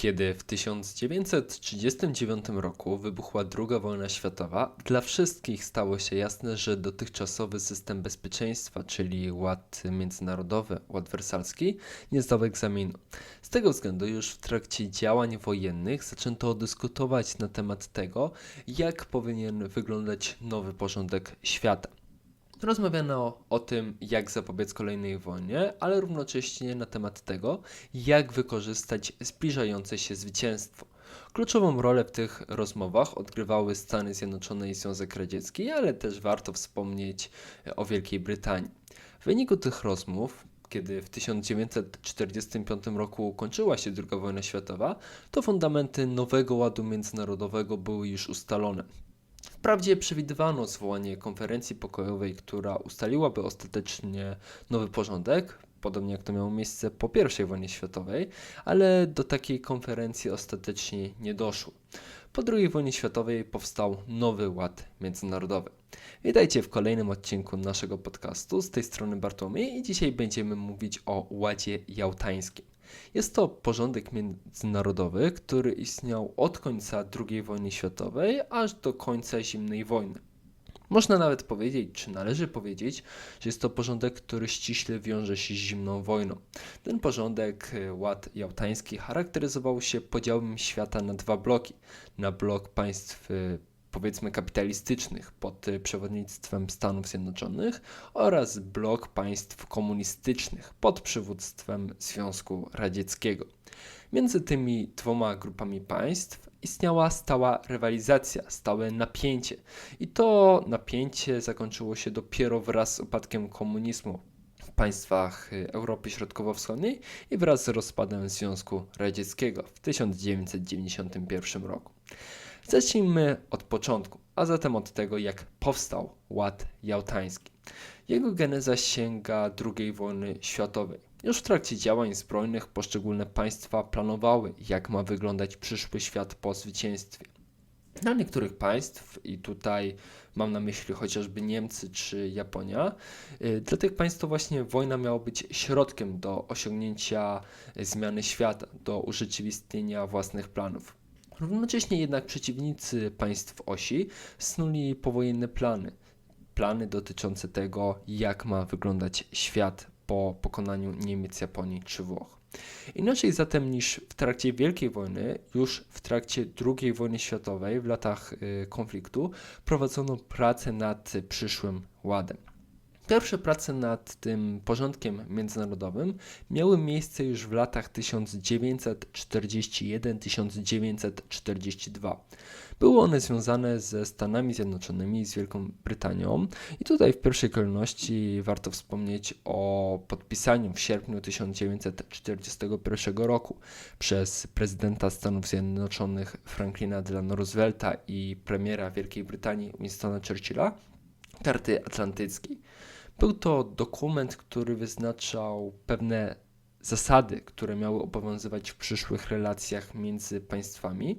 Kiedy w 1939 roku wybuchła II wojna światowa, dla wszystkich stało się jasne, że dotychczasowy system bezpieczeństwa, czyli ład międzynarodowy, ład wersalski, nie zdał egzaminu. Z tego względu już w trakcie działań wojennych zaczęto dyskutować na temat tego, jak powinien wyglądać nowy porządek świata. Rozmawiano o tym, jak zapobiec kolejnej wojnie, ale równocześnie na temat tego, jak wykorzystać zbliżające się zwycięstwo. Kluczową rolę w tych rozmowach odgrywały Stany Zjednoczone i Związek Radziecki, ale też warto wspomnieć o Wielkiej Brytanii. W wyniku tych rozmów, kiedy w 1945 roku kończyła się II wojna światowa, to fundamenty nowego ładu międzynarodowego były już ustalone. Wprawdzie przewidywano zwołanie konferencji pokojowej, która ustaliłaby ostatecznie nowy porządek, podobnie jak to miało miejsce po I wojnie światowej, ale do takiej konferencji ostatecznie nie doszło. Po II wojnie światowej powstał nowy ład międzynarodowy. Witajcie w kolejnym odcinku naszego podcastu. Z tej strony Bartłomiej i dzisiaj będziemy mówić o ładzie jałtańskim. Jest to porządek międzynarodowy, który istniał od końca II wojny światowej aż do końca zimnej wojny. Można nawet powiedzieć, czy należy powiedzieć, że jest to porządek, który ściśle wiąże się z zimną wojną. Ten porządek, e, ład jałtański, charakteryzował się podziałem świata na dwa bloki. Na blok państw e, powiedzmy kapitalistycznych pod y, przewodnictwem Stanów Zjednoczonych oraz blok państw komunistycznych pod przywództwem Związku Radzieckiego. Między tymi dwoma grupami państw istniała stała rywalizacja, stałe napięcie. I to napięcie zakończyło się dopiero wraz z upadkiem komunizmu w państwach y, Europy Środkowo-Wschodniej i wraz z rozpadem Związku Radzieckiego w 1991 roku. Zacznijmy od początku, a zatem od tego, jak powstał Ład Jałtański. Jego geneza sięga II wojny światowej. Już w trakcie działań zbrojnych poszczególne państwa planowały, jak ma wyglądać przyszły świat po zwycięstwie. Dla niektórych państw, i tutaj mam na myśli chociażby Niemcy czy Japonia, y, dla tych państw to właśnie wojna miała być środkiem do osiągnięcia zmiany świata, do urzeczywistnienia własnych planów. Równocześnie jednak przeciwnicy państw osi snuli powojenne plany. Plany dotyczące tego, jak ma wyglądać świat po pokonaniu Niemiec, Japonii czy Włoch. Inaczej zatem niż w trakcie Wielkiej Wojny, już w trakcie II wojny światowej, w latach y, konfliktu, prowadzono pracę nad przyszłym ładem. Pierwsze prace nad tym porządkiem międzynarodowym miały miejsce już w latach 1941-1942. Były one związane ze Stanami Zjednoczonymi i z Wielką Brytanią. I tutaj w pierwszej kolejności warto wspomnieć o podpisaniu w sierpniu 1941 roku przez prezydenta Stanów Zjednoczonych Franklina Delano Roosevelta i premiera Wielkiej Brytanii Winstona Churchilla karty atlantyckiej. Był to dokument, który wyznaczał pewne zasady, które miały obowiązywać w przyszłych relacjach między państwami.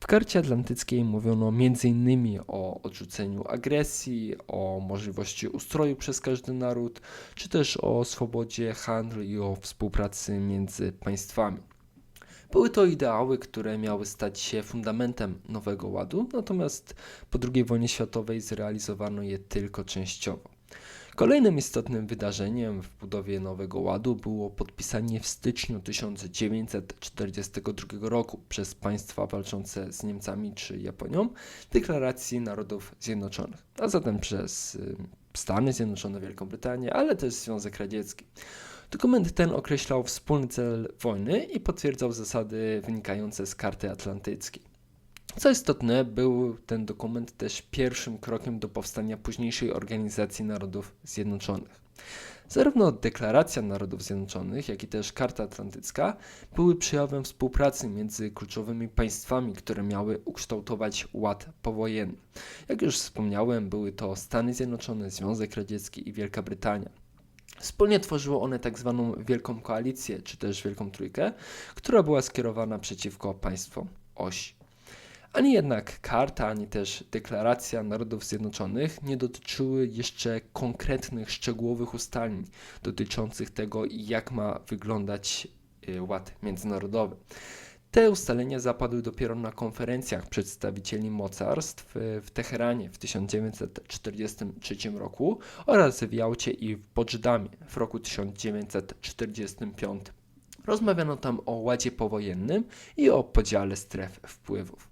W karcie atlantyckiej mówiono m.in. o odrzuceniu agresji, o możliwości ustroju przez każdy naród, czy też o swobodzie handlu i o współpracy między państwami. Były to ideały, które miały stać się fundamentem nowego ładu, natomiast po II wojnie światowej zrealizowano je tylko częściowo. Kolejnym istotnym wydarzeniem w budowie Nowego Ładu było podpisanie w styczniu 1942 roku przez państwa walczące z Niemcami czy Japonią deklaracji Narodów Zjednoczonych, a zatem przez y, Stany Zjednoczone, Wielką Brytanię, ale też Związek Radziecki. Dokument ten określał wspólny cel wojny i potwierdzał zasady wynikające z karty atlantyckiej. Co istotne, był ten dokument też pierwszym krokiem do powstania późniejszej Organizacji Narodów Zjednoczonych. Zarówno Deklaracja Narodów Zjednoczonych, jak i też Karta Atlantycka były przejawem współpracy między kluczowymi państwami, które miały ukształtować ład powojenny. Jak już wspomniałem, były to Stany Zjednoczone, Związek Radziecki i Wielka Brytania. Wspólnie tworzyły one tak zwaną Wielką Koalicję, czy też Wielką Trójkę, która była skierowana przeciwko państwom osi. Ani jednak karta, ani też deklaracja Narodów Zjednoczonych nie dotyczyły jeszcze konkretnych, szczegółowych ustaleń dotyczących tego, jak ma wyglądać y, ład międzynarodowy. Te ustalenia zapadły dopiero na konferencjach przedstawicieli mocarstw w Teheranie w 1943 roku oraz w Jałcie i w Poczdamie w roku 1945. Rozmawiano tam o ładzie powojennym i o podziale stref wpływów.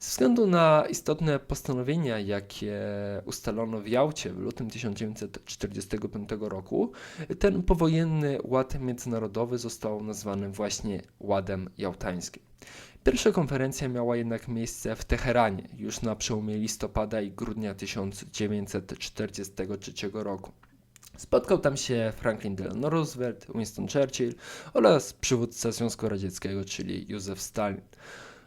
Ze względu na istotne postanowienia, jakie ustalono w Jałcie w lutym 1945 roku, ten powojenny ład międzynarodowy został nazwany właśnie Ładem Jałtańskim. Pierwsza konferencja miała jednak miejsce w Teheranie już na przełomie listopada i grudnia 1943 roku. Spotkał tam się Franklin Delano Roosevelt, Winston Churchill oraz przywódca Związku Radzieckiego, czyli Józef Stalin.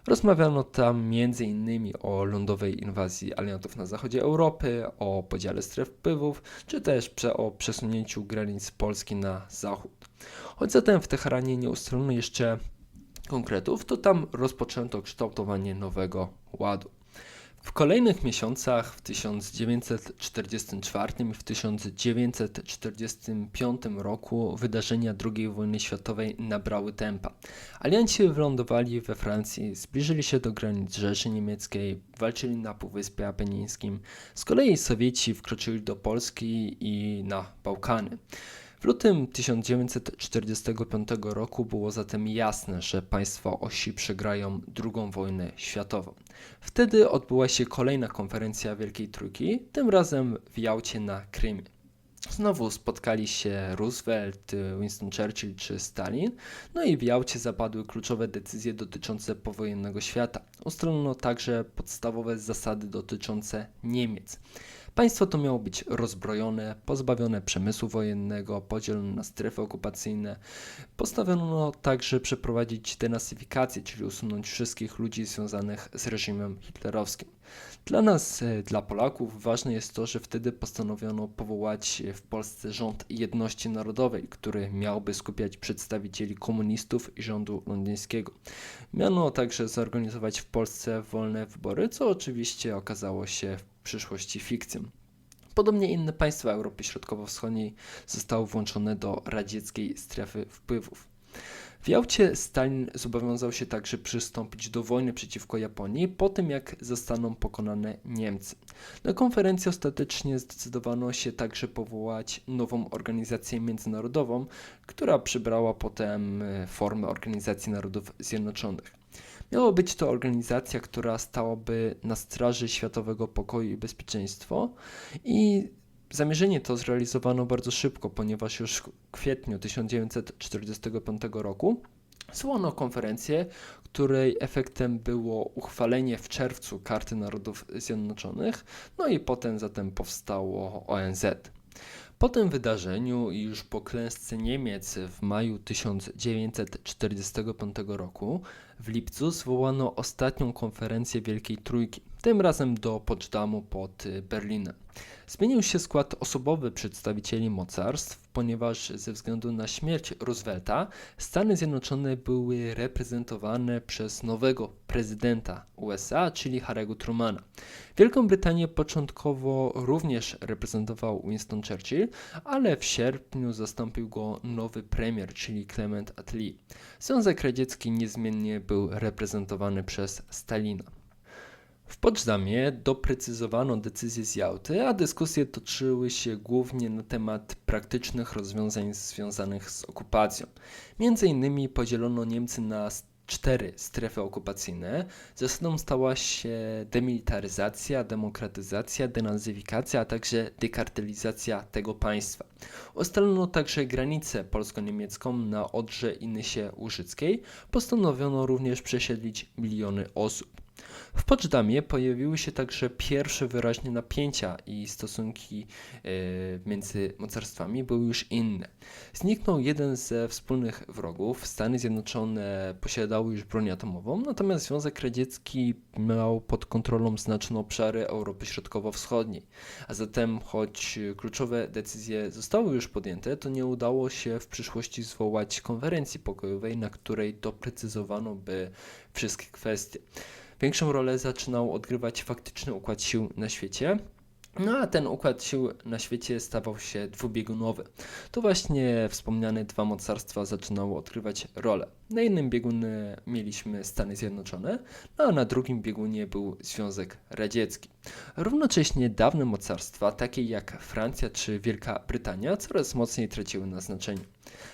Rozmawiano tam m.in. o lądowej inwazji aliantów na zachodzie Europy, o podziale stref wpływów, czy też o przesunięciu granic Polski na zachód. Choć zatem w Teheranie nie ustalono jeszcze konkretów, to tam rozpoczęto kształtowanie nowego ładu. W kolejnych miesiącach w 1944 i w 1945 roku wydarzenia II wojny światowej nabrały tempa. Alianci wylądowali we Francji, zbliżyli się do granic Rzeszy Niemieckiej, walczyli na Półwyspie Apenińskim. Z kolei Sowieci wkroczyli do Polski i na Bałkany. W lutym 1945 roku było zatem jasne, że państwa osi przegrają II wojnę światową. Wtedy odbyła się kolejna konferencja Wielkiej Trójki, tym razem w Jałcie na Krymie. Znowu spotkali się Roosevelt, Winston Churchill czy Stalin, no i w Jałcie zapadły kluczowe decyzje dotyczące powojennego świata. Ustalono także podstawowe zasady dotyczące Niemiec. Państwo to miało być rozbrojone, pozbawione przemysłu wojennego, podzielone na strefy okupacyjne. Postanowiono także przeprowadzić denasyfikację, czyli usunąć wszystkich ludzi związanych z reżimem hitlerowskim. Dla nas, e, dla Polaków, ważne jest to, że wtedy postanowiono powołać w Polsce rząd jedności narodowej, który miałby skupiać przedstawicieli komunistów i rządu londyńskiego. Miano także zorganizować w Polsce wolne wybory, co oczywiście okazało się w przyszłości fikcją. Podobnie inne państwa Europy Środkowo-Wschodniej zostały włączone do radzieckiej strefy wpływów. W Jałcie Stalin zobowiązał się także przystąpić do wojny przeciwko Japonii po tym, jak zostaną pokonane Niemcy. Na konferencji ostatecznie zdecydowano się także powołać nową organizację międzynarodową, która przybrała potem e, formę Organizacji Narodów Zjednoczonych. Miała być to organizacja, która stałaby na straży światowego pokoju i bezpieczeństwa i Zamierzenie to zrealizowano bardzo szybko, ponieważ już w kwietniu 1945 roku zwołano konferencję, której efektem było uchwalenie w czerwcu Karty Narodów Zjednoczonych, no i potem zatem powstało ONZ. Po tym wydarzeniu i już po klęsce Niemiec w maju 1945 roku w lipcu zwołano ostatnią konferencję Wielkiej Trójki, tym razem do Potsdamu pod Berlinem. Zmienił się skład osobowy przedstawicieli mocarstw, ponieważ ze względu na śmierć Roosevelta Stany Zjednoczone były reprezentowane przez nowego prezydenta USA, czyli Harry'ego Trumana. Wielką Brytanię początkowo również reprezentował Winston Churchill, ale w sierpniu zastąpił go nowy premier, czyli Clement Attlee. Związek Radziecki niezmiennie był reprezentowany przez Stalina. W Poczdamie doprecyzowano decyzję z Jałty, a dyskusje toczyły się głównie na temat praktycznych rozwiązań związanych z okupacją. Między innymi podzielono Niemcy na cztery strefy okupacyjne. Zasadą stała się demilitaryzacja, demokratyzacja, denazyfikacja, a także dekartelizacja tego państwa. Ustalono także granicę polsko-niemiecką na Odrze i Nysie Łużyckiej. Postanowiono również przesiedlić miliony osób. W Poczdamie pojawiły się także pierwsze wyraźne napięcia i stosunki e, między mocarstwami były już inne. Zniknął jeden ze wspólnych wrogów. Stany Zjednoczone posiadały już broń atomową, natomiast Związek Radziecki miał pod kontrolą znaczne obszary Europy Środkowo-Wschodniej. A zatem, choć kluczowe decyzje zostały już podjęte, to nie udało się w przyszłości zwołać konferencji pokojowej, na której doprecyzowano by wszystkie kwestie. Większą rolę zaczynał odgrywać faktyczny układ sił na świecie. No a ten układ sił na świecie stawał się dwubiegunowy. To właśnie wspomniane dwa mocarstwa zaczynały odgrywać rolę. Na jednym biegunie mieliśmy Stany Zjednoczone, no a na drugim biegunie był Związek Radziecki. Równocześnie dawne mocarstwa, takie jak Francja czy Wielka Brytania, coraz mocniej traciły na znaczeniu.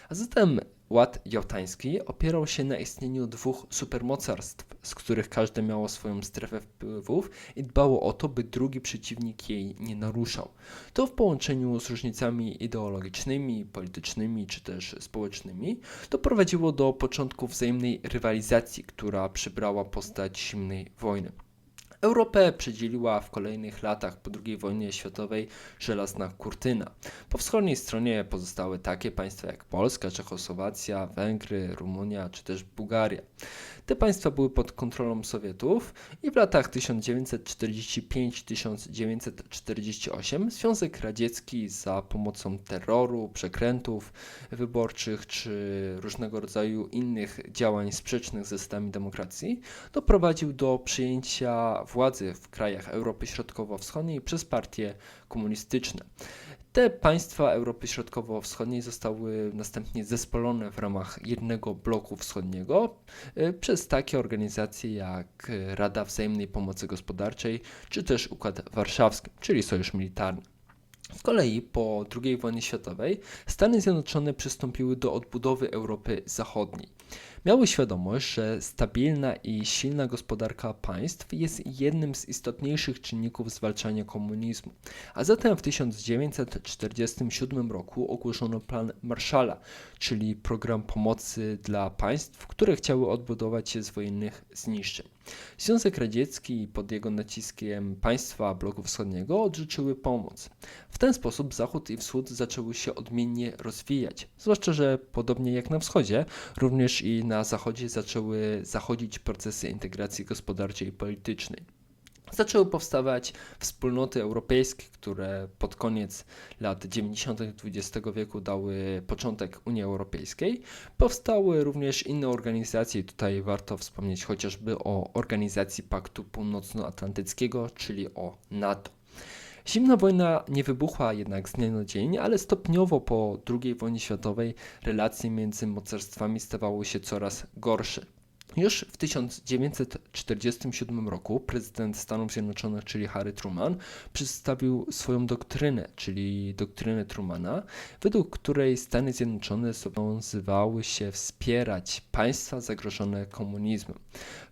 A zatem Ład jałtański opierał się na istnieniu dwóch supermocarstw, z których każde miało swoją strefę wpływów i dbało o to, by drugi przeciwnik jej nie naruszał. To w połączeniu z różnicami ideologicznymi, politycznymi czy też społecznymi doprowadziło do początku wzajemnej rywalizacji, która przybrała postać zimnej wojny. Europę przedzieliła w kolejnych latach po II wojnie światowej żelazna kurtyna. Po wschodniej stronie pozostały takie państwa jak Polska, Czechosłowacja, Węgry, Rumunia czy też Bułgaria. Te państwa były pod kontrolą Sowietów i w latach 1945-1948 Związek Radziecki za pomocą terroru, przekrętów wyborczych czy różnego rodzaju innych działań sprzecznych ze zasadami demokracji doprowadził do przyjęcia władzy w krajach Europy Środkowo-Wschodniej przez partie komunistyczne. Te państwa Europy Środkowo-Wschodniej zostały następnie zespolone w ramach jednego bloku wschodniego y, przez takie organizacje jak Rada Wzajemnej Pomocy Gospodarczej czy też Układ Warszawski, czyli Sojusz Militarny. Z kolei po II wojnie światowej Stany Zjednoczone przystąpiły do odbudowy Europy Zachodniej. Miały świadomość, że stabilna i silna gospodarka państw jest jednym z istotniejszych czynników zwalczania komunizmu. A zatem w 1947 roku ogłoszono plan Marshalla, czyli program pomocy dla państw, które chciały odbudować się z wojennych zniszczeń. Związek Radziecki pod jego naciskiem państwa bloku wschodniego odrzuciły pomoc. W ten sposób Zachód i Wschód zaczęły się odmiennie rozwijać, zwłaszcza, że podobnie jak na wschodzie, również i na zachodzie zaczęły zachodzić procesy integracji gospodarczej i politycznej. Zaczęły powstawać wspólnoty europejskie, które pod koniec lat 90. XX wieku dały początek Unii Europejskiej. Powstały również inne organizacje, tutaj warto wspomnieć chociażby o Organizacji Paktu Północnoatlantyckiego, czyli o NATO. Zimna wojna nie wybuchła jednak z dnia na dzień, ale stopniowo po II wojnie światowej relacje między mocarstwami stawały się coraz gorsze. Już w 1947 roku prezydent Stanów Zjednoczonych, czyli Harry Truman, przedstawił swoją doktrynę, czyli doktrynę Trumana, według której Stany Zjednoczone zobowiązywały się wspierać państwa zagrożone komunizmem.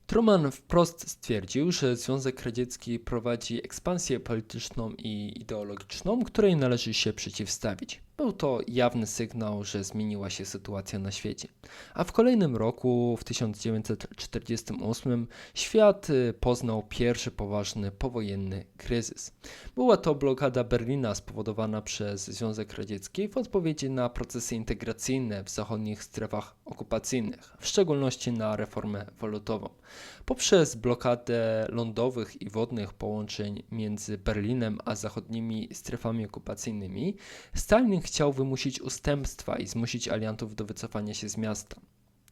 Truman wprost stwierdził, że Związek Radziecki prowadzi ekspansję polityczną i ideologiczną, której należy się przeciwstawić. Był to jawny sygnał, że zmieniła się sytuacja na świecie. A w kolejnym roku, w 1948, świat y, poznał pierwszy poważny powojenny kryzys. Była to blokada Berlina spowodowana przez Związek Radziecki w odpowiedzi na procesy integracyjne w zachodnich strefach okupacyjnych, w szczególności na reformę walutową. Poprzez blokadę lądowych i wodnych połączeń między Berlinem a zachodnimi strefami okupacyjnymi, Stalin chciał wymusić ustępstwa i zmusić aliantów do wycofania się z miasta.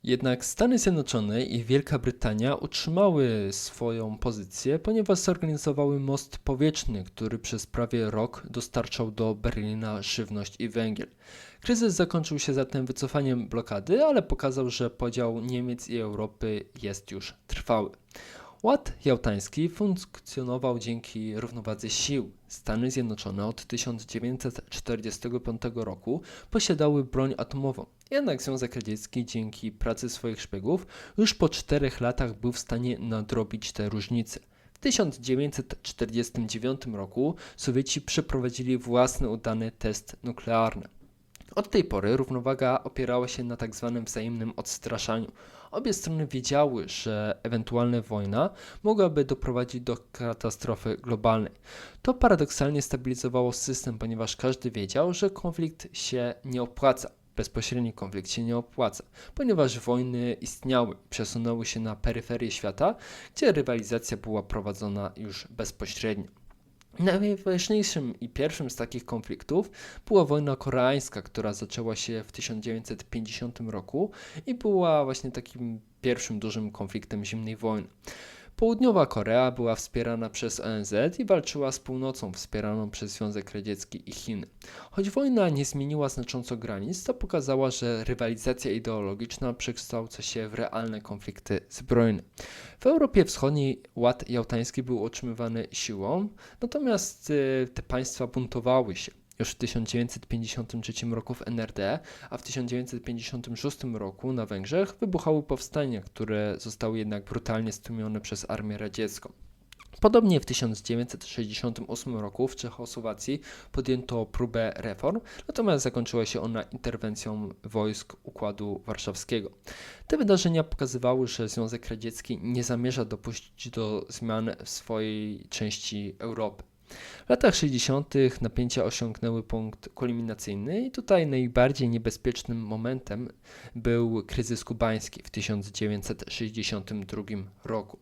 Jednak Stany Zjednoczone i Wielka Brytania utrzymały swoją pozycję, ponieważ zorganizowały most powietrzny, który przez prawie rok dostarczał do Berlina żywność i węgiel. Kryzys zakończył się zatem wycofaniem blokady, ale pokazał, że podział Niemiec i Europy jest już trwały. Ład jałtański funkcjonował dzięki równowadze sił. Stany Zjednoczone od 1945 roku posiadały broń atomową. Jednak Związek Radziecki dzięki pracy swoich szpiegów już po czterech latach był w stanie nadrobić te różnice. W 1949 roku Sowieci przeprowadzili własny udany test nuklearny. Od tej pory równowaga opierała się na tak zwanym wzajemnym odstraszaniu. Obie strony wiedziały, że ewentualna wojna mogłaby doprowadzić do katastrofy globalnej. To paradoksalnie stabilizowało system, ponieważ każdy wiedział, że konflikt się nie opłaca. Bezpośredni konflikt się nie opłaca, ponieważ wojny istniały, przesunęły się na peryferię świata, gdzie rywalizacja była prowadzona już bezpośrednio. Najważniejszym i pierwszym z takich konfliktów była wojna koreańska, która zaczęła się w 1950 roku i była właśnie takim pierwszym dużym konfliktem zimnej wojny. Południowa Korea była wspierana przez ONZ i walczyła z północą wspieraną przez Związek Radziecki i Chiny. Choć wojna nie zmieniła znacząco granic, to pokazała, że rywalizacja ideologiczna przekształca się w realne konflikty zbrojne. W Europie Wschodniej ład jałtański był utrzymywany siłą, natomiast y, te państwa buntowały się. Już w 1953 roku w NRD, a w 1956 roku na Węgrzech wybuchały powstania, które zostały jednak brutalnie stłumione przez armię radziecką. Podobnie w 1968 roku w Czechosłowacji podjęto próbę reform, natomiast zakończyła się ona interwencją wojsk Układu Warszawskiego. Te wydarzenia pokazywały, że Związek Radziecki nie zamierza dopuścić do zmian w swojej części Europy. W latach 60. napięcia osiągnęły punkt kulminacyjny i tutaj najbardziej niebezpiecznym momentem był kryzys kubański w 1962 roku.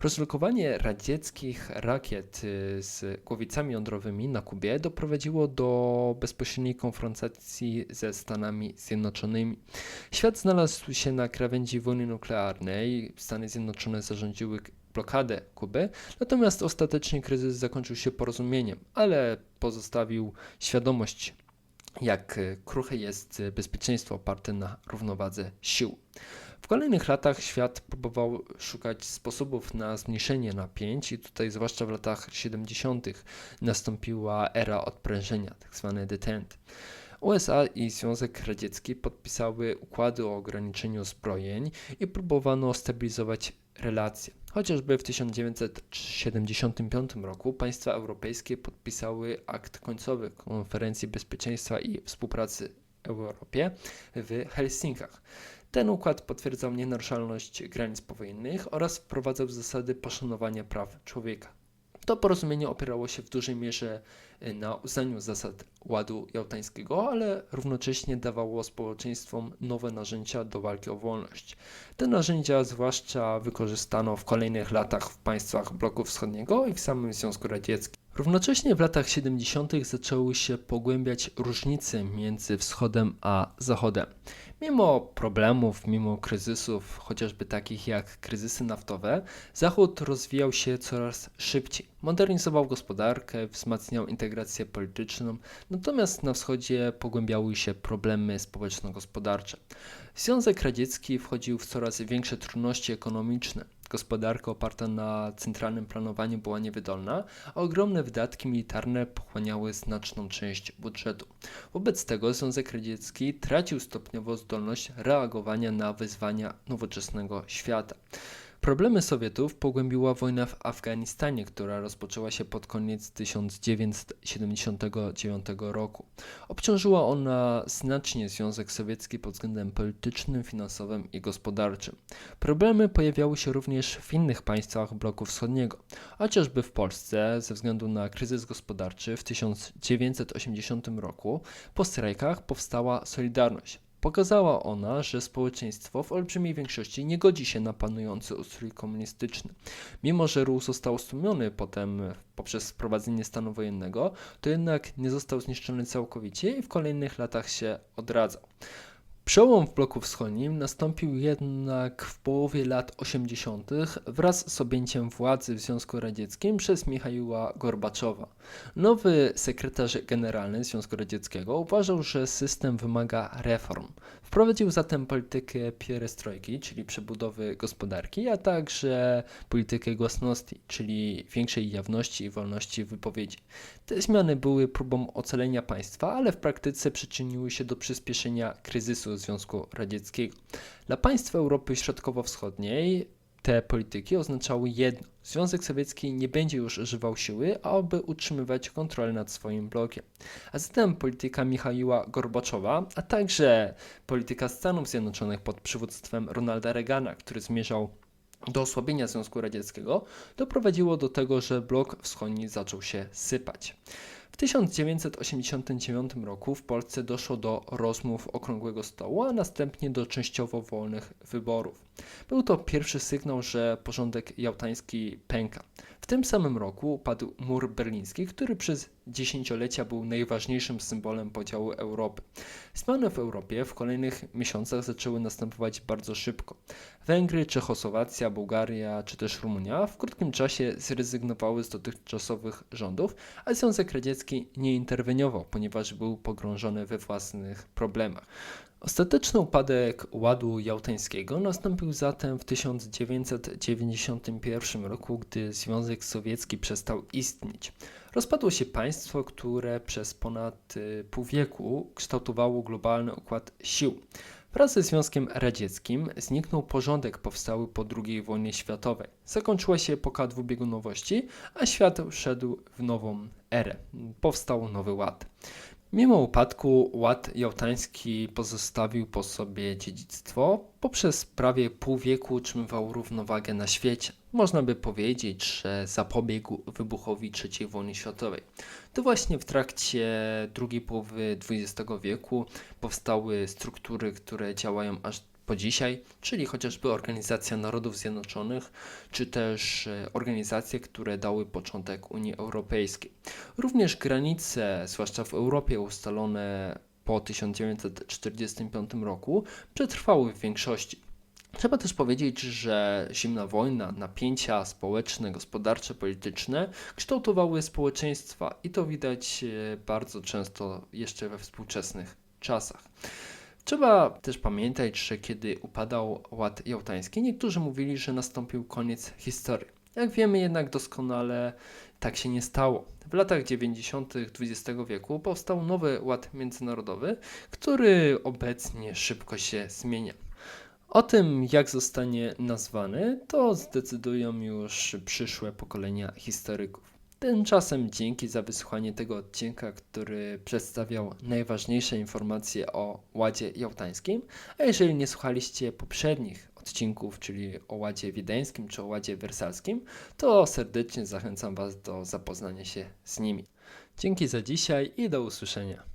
Rozlokowanie radzieckich rakiet y, z głowicami jądrowymi na Kubie doprowadziło do bezpośredniej konfrontacji ze Stanami Zjednoczonymi. Świat znalazł się na krawędzi wojny nuklearnej. Stany Zjednoczone zarządziły blokadę Kuby, natomiast ostatecznie kryzys zakończył się porozumieniem, ale pozostawił świadomość, jak e, kruche jest e, bezpieczeństwo oparte na równowadze sił. W kolejnych latach świat próbował szukać sposobów na zmniejszenie napięć i tutaj zwłaszcza w latach 70. nastąpiła era odprężenia, tzw. Tak detent. USA i Związek Radziecki podpisały układy o ograniczeniu zbrojeń i próbowano stabilizować relacje. Chociażby w 1975 roku państwa europejskie podpisały akt końcowy Konferencji Bezpieczeństwa i Współpracy w Europie w Helsinkach. Ten układ potwierdzał nienaruszalność granic powojennych oraz wprowadzał zasady poszanowania praw człowieka. To porozumienie opierało się w dużej mierze y, na uznaniu zasad ładu jałtańskiego, ale równocześnie dawało społeczeństwom nowe narzędzia do walki o wolność. Te narzędzia zwłaszcza wykorzystano w kolejnych latach w państwach bloku wschodniego i w samym Związku Radzieckim. Równocześnie w latach 70. zaczęły się pogłębiać różnice między wschodem a zachodem. Mimo problemów, mimo kryzysów, chociażby takich jak kryzysy naftowe, Zachód rozwijał się coraz szybciej. Modernizował gospodarkę, wzmacniał integrację polityczną, natomiast na wschodzie pogłębiały się problemy społeczno-gospodarcze. Związek Radziecki wchodził w coraz większe trudności ekonomiczne gospodarka oparta na centralnym planowaniu była niewydolna, a ogromne wydatki militarne pochłaniały znaczną część budżetu. Wobec tego Związek Radziecki tracił stopniowo zdolność reagowania na wyzwania nowoczesnego świata. Problemy Sowietów pogłębiła wojna w Afganistanie, która rozpoczęła się pod koniec 1979 roku. Obciążyła ona znacznie Związek Sowiecki pod względem politycznym, finansowym i gospodarczym. Problemy pojawiały się również w innych państwach bloku wschodniego, chociażby w Polsce ze względu na kryzys gospodarczy w 1980 roku po strajkach powstała Solidarność Pokazała ona, że społeczeństwo w olbrzymiej większości nie godzi się na panujący ustrój komunistyczny. Mimo, że ruch został stłumiony potem poprzez wprowadzenie stanu wojennego, to jednak nie został zniszczony całkowicie i w kolejnych latach się odradzał. Przełom w bloku wschodnim nastąpił jednak w połowie lat 80. wraz z objęciem władzy w Związku Radzieckim przez Michaiła Gorbaczowa. Nowy sekretarz generalny Związku Radzieckiego uważał, że system wymaga reform. Wprowadził zatem politykę pierestrojki, czyli przebudowy gospodarki, a także politykę głasności, czyli większej jawności i wolności wypowiedzi. Te zmiany były próbą ocalenia państwa, ale w praktyce przyczyniły się do przyspieszenia kryzysu Związku Radzieckiego. Dla państw Europy Środkowo-Wschodniej te polityki oznaczały jedno: Związek Sowiecki nie będzie już używał siły, aby utrzymywać kontrolę nad swoim blokiem. A zatem polityka Michaiła Gorbaczowa, a także polityka Stanów Zjednoczonych pod przywództwem Ronalda Reagana, który zmierzał do osłabienia Związku Radzieckiego, doprowadziło do tego, że blok wschodni zaczął się sypać. W 1989 roku w Polsce doszło do rozmów Okrągłego Stołu, a następnie do częściowo wolnych wyborów. Był to pierwszy sygnał, że porządek jałtański pęka. W tym samym roku upadł mur berliński, który przez dziesięciolecia był najważniejszym symbolem podziału Europy. Zmiany w Europie w kolejnych miesiącach zaczęły następować bardzo szybko. Węgry, Czechosłowacja, Bułgaria czy też Rumunia w krótkim czasie zrezygnowały z dotychczasowych rządów, a Związek Radziecki nie interweniował, ponieważ był pogrążony we własnych problemach. Ostateczny upadek Ładu Jałtańskiego nastąpił zatem w 1991 roku, gdy Związek Sowiecki przestał istnieć. Rozpadło się państwo, które przez ponad y, pół wieku kształtowało globalny układ sił. Wraz ze Związkiem Radzieckim zniknął porządek powstały po II wojnie światowej. Zakończyła się epoka dwubiegunowości, a świat wszedł w nową erę. Powstał nowy ład. Mimo upadku Ład Jałtański pozostawił po sobie dziedzictwo. Poprzez prawie pół wieku utrzymywał równowagę na świecie. Można by powiedzieć, że zapobiegł wybuchowi III wojny światowej. To właśnie w trakcie drugiej połowy XX wieku powstały struktury, które działają aż po dzisiaj, czyli chociażby Organizacja Narodów Zjednoczonych, czy też e, organizacje, które dały początek Unii Europejskiej. Również granice, zwłaszcza w Europie, ustalone po 1945 roku, przetrwały w większości. Trzeba też powiedzieć, że zimna wojna, napięcia społeczne, gospodarcze, polityczne kształtowały społeczeństwa i to widać e, bardzo często jeszcze we współczesnych czasach. Trzeba też pamiętać, że kiedy upadał Ład Jałtański, niektórzy mówili, że nastąpił koniec historii. Jak wiemy jednak doskonale tak się nie stało. W latach 90. XX wieku powstał nowy ład międzynarodowy, który obecnie szybko się zmienia. O tym, jak zostanie nazwany, to zdecydują już przyszłe pokolenia historyków. Tymczasem dzięki za wysłuchanie tego odcinka, który przedstawiał najważniejsze informacje o Ładzie Jałtańskim. A jeżeli nie słuchaliście poprzednich odcinków, czyli o Ładzie Wiedeńskim czy o Ładzie Wersalskim, to serdecznie zachęcam Was do zapoznania się z nimi. Dzięki za dzisiaj i do usłyszenia.